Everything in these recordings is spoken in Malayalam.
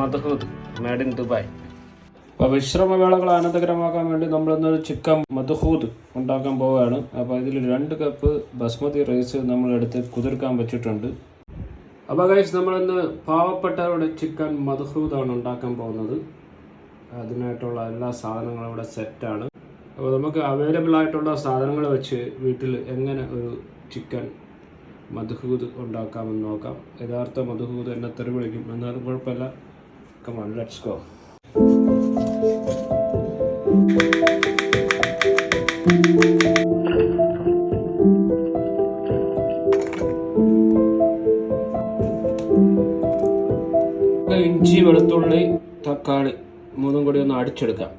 മധുഹൂദ് മേഡ് ഇൻ ദുബായ് അപ്പോൾ വിശ്രമവേളകൾ ആനന്ദകരമാക്കാൻ വേണ്ടി നമ്മൾ നമ്മളിന്നൊരു ചിക്കൻ മധുഹൂദ് ഉണ്ടാക്കാൻ പോവുകയാണ്. അപ്പോൾ ഇതിൽ രണ്ട് കപ്പ് ബസ്മതി റൈസ് നമ്മൾ എടുത്ത് കുതിർക്കാൻ വെച്ചിട്ടുണ്ട്. അപ്പോൾ നമ്മൾ നമ്മളിന്ന് പാവപ്പെട്ടവരുടെ ചിക്കൻ മധുഹൂദാണ് ഉണ്ടാക്കാൻ പോകുന്നത്. അതിനായിട്ടുള്ള എല്ലാ സാധനങ്ങളും ഇവിടെ സെറ്റാണ് അപ്പോൾ നമുക്ക് അവൈലബിൾ ആയിട്ടുള്ള സാധനങ്ങൾ വെച്ച് വീട്ടിൽ എങ്ങനെ ഒരു ചിക്കൻ മധുഹൂദ് ഉണ്ടാക്കാമെന്ന് നോക്കാം. യഥാർത്ഥ മധുഹൂദ് എന്നെ തെറി വിളിക്കും എന്നാലും കുഴപ്പമില്ല. Come on let's go. ഇഞ്ചി വെളുത്തുള്ളി തക്കാളി മൂന്നും കൂടി ഒന്ന് അടിച്ചെടുക്കാം.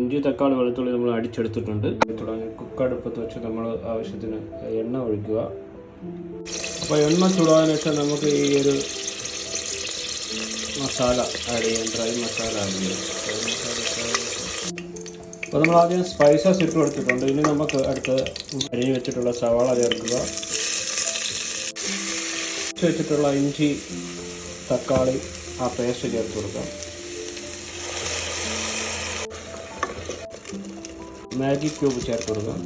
ഇഞ്ചി തക്കാളി വെളുത്തുള്ളി നമ്മൾ അടിച്ചെടുത്തിട്ടുണ്ട്. തുടങ്ങി കുക്കടുപ്പത്ത് വെച്ച് നമ്മൾ ആവശ്യത്തിന് എണ്ണ ഒഴിക്കുക. അപ്പോൾ എണ്ണ ചൂടാതിന് വെച്ചാൽ നമുക്ക് ഈ ഒരു മസാല ആഡ് ചെയ്യാം ഡ്രൈ മസാല ആഡ് ചെയ്യാം അപ്പോൾ നമ്മൾ ആദ്യം സ്പൈസസ് ഇട്ട് കൊടുത്തിട്ടുണ്ട്. ഇനി നമുക്ക് അടുത്ത് അരിഞ്ഞ് വെച്ചിട്ടുള്ള സവാള ചേർക്കുക. വെച്ചിട്ടുള്ള ഇഞ്ചി തക്കാളി ആ പേസ്റ്റ് ചേർത്ത് കൊടുക്കാം. മാഗി ക്യൂബ് ചേർത്ത് കൊടുക്കാം.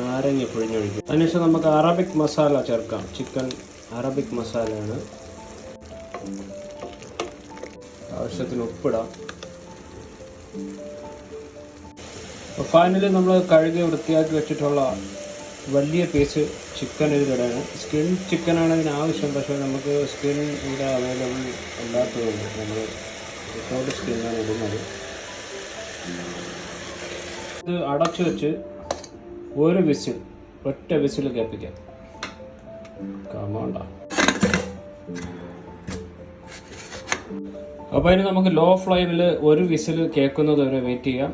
നാരങ്ങ പിഴിഞ്ഞൊഴിക്കും അതിനുശേഷം നമുക്ക് അറബിക് മസാല ചേർക്കാം. ചിക്കൻ അറബിക് മസാലയാണ് ആവശ്യത്തിന് ഉപ്പിടാം ഫൈനലി നമ്മൾ കഴുകി വൃത്തിയാക്കി വെച്ചിട്ടുള്ള വലിയ പീസ് ചിക്കൻ ഇതിലിടാണ് സ്കിൻ ചിക്കനാണ് ഇതിന് ആവശ്യം. പക്ഷേ നമുക്ക് സ്കിൻ ഇവിടെ അവൈലബിൾ അല്ലാത്തതുകൊണ്ട് നമ്മൾ വിത്തൗട്ട് സ്കിന്നാണ് ഇടുന്നത്. ഇത് അടച്ചു വെച്ച് ഒരു വിസിൽ ഒറ്റ വിസിൽ കേൾപ്പിക്കാം. കമാണ്ട അപ്പോൾ ഇനി നമുക്ക് ലോ ഫ്ലെയിമിൽ ഒരു വിസിൽ കേൾക്കുന്നത് വരെ വെയിറ്റ് ചെയ്യാം.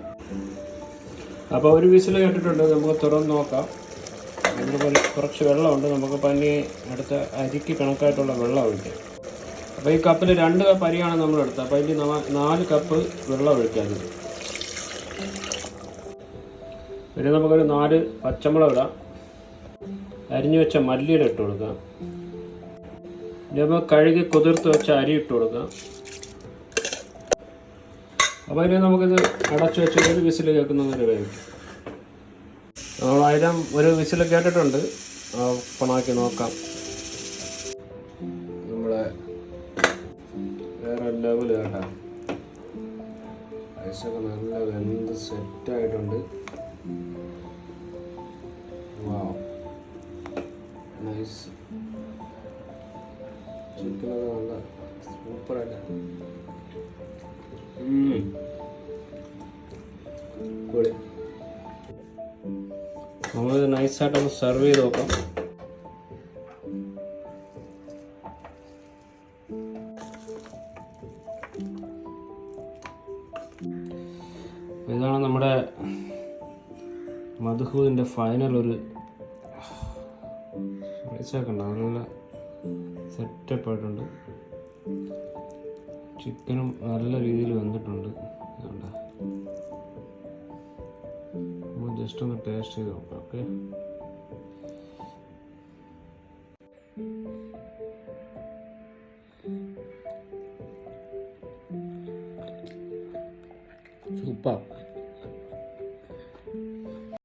അപ്പോൾ ഒരു വിസിൽ കേട്ടിട്ടുണ്ട് നമുക്ക് തുറന്ന് നോക്കാം. അതിൽ കുറച്ച് വെള്ളമുണ്ട് നമുക്ക് പനി അടുത്ത അരിക്ക് കണക്കായിട്ടുള്ള വെള്ളം ഒഴിക്കാം അപ്പോൾ ഈ കപ്പിൽ രണ്ട് കപ്പ് അരിയാണ് നമ്മൾ എടുത്തത്. അപ്പോൾ അതിൽ നാല് കപ്പ് വെള്ളം ഒഴിക്കാൻ പിന്നെ നമുക്കൊരു നാല് പച്ചമുളക് ഇടാം. അരിഞ്ഞു വെച്ച മല്ലിയില ഇട്ട് കൊടുക്കാം. ഇനി നമുക്ക് കഴുകി കുതിർത്ത് വെച്ച അരി ഇട്ട് കൊടുക്കാം. അപ്പോൾ ഇനി നമുക്കിത് അടച്ചു വെച്ച് ഒരു വിസിൽ കേൾക്കുന്നതിന് വേവിക്കും നമ്മൾ അതിലും ഒരു വിസിൽ കേട്ടിട്ടുണ്ട്. ഓപ്പണാക്കി നോക്കാം. നമ്മളെ വേറെ ലെവൽ കേട്ടാ. ഐസൊക്കെ നല്ല വെന്ത് സെറ്റായിട്ടുണ്ട് വാവ് നൈസ് ചിക്കനൊക്കെ നല്ല സൂപ്പറായിട്ട് നമ്മളിത് നൈസായിട്ടൊന്ന് സെർവ് ചെയ്ത് നോക്കാം. ഇതാണ് നമ്മുടെ മധുഹൂദിന്റെ ഫൈനൽ ഒരു നൈസാക്കണ്ട നല്ല സെറ്റപ്പ് ആയിട്ടുണ്ട്. ചിക്കനും നല്ല രീതിയിൽ വന്നിട്ടുണ്ട് അതുകൊണ്ട് ജസ്റ്റ് ഒന്ന് ടേസ്റ്റ് ചെയ്ത് നോക്കാം ഓക്കെ സൂപ്പർ